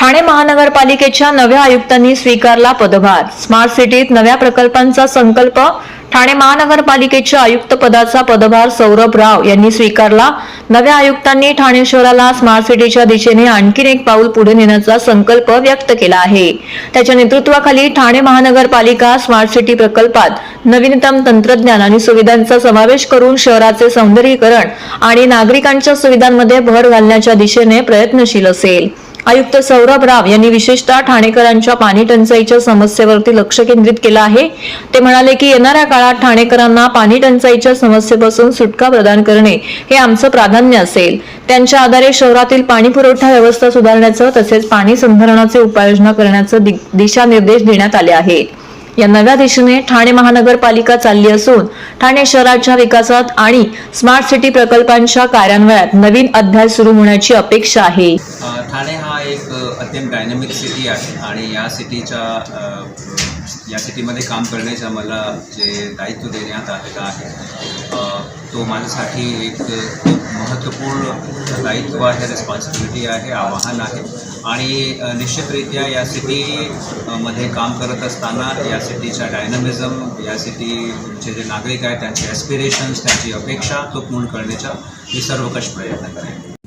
ठाणे महानगरपालिकेच्या नव्या आयुक्तांनी स्वीकारला पदभार. स्मार्ट सिटीत नव्या प्रकल्पांचा संकल्प ठाणे महानगरपालिकेच्या आयुक्त पदाचा पदभार सौरभ राव यांनी स्वीकारला. नव्या आयुक्तांनी ठाणे शहराला स्मार्ट सिटीच्या दिशेने आणखीन एक पाऊल पुढे नेण्याचा संकल्प व्यक्त केला आहे. त्याच्या नेतृत्वाखाली ठाणे महानगरपालिका स्मार्ट सिटी प्रकल्पात नवीनतम तंत्रज्ञान आणि सुविधांचा समावेश करून शहराचे सौंदर्यीकरण आणि नागरिकांच्या सुविधांमध्ये भर घालण्याच्या दिशेने प्रयत्नशील असेल. आयुक्त सौरभ राव यांनी विशेषतः ठाणेकरांच्या पाणी टंचाईच्या समस्येवरती लक्ष केंद्रित केलं आहे. ते म्हणाले की येणाऱ्या काळात ठाणेकरांना पाणी टंचाईच्या समस्येपासून सुटका प्रदान करणे हे आमचं प्राधान्य असेल. त्यांच्या आधारे शहरातील पाणी पुरवठा व्यवस्था सुधारण्याचं तसेच पाणी संधारणाचे उपाययोजना करण्याचं दिशानिर्देश देण्यात आले आहेत. या नव्या दिशेने ठाणे महानगरपालिका चालली असून ठाणे शहराच्या विकासात आणि स्मार्ट सिटी प्रकल्पांच्या कार्यान्वयात नवीन अध्याय सुरू होण्याची अपेक्षा आहे. ठाणे अत्यंत डायनॅमिक सिटी आहे आणि या सिटीच्या या सिटीमध्ये काम करण्याच्या मला जे दायित्व देण्यात आलेलं आहे तो माझ्यासाठी एक खूप महत्त्वपूर्ण दायित्व आहे रिस्पॉन्सिबिलिटी आहे आव्हान आहे. आणि निश्चितरित्या या सिटी मध्ये काम करत असताना या सिटीच्या डायनॅमिझम या सिटीचे जे नागरिक आहेत त्यांचे ॲस्पिरेशन्स त्यांची अपेक्षा तो पूर्ण करण्याचा मी सर्वकष प्रयत्न करेन.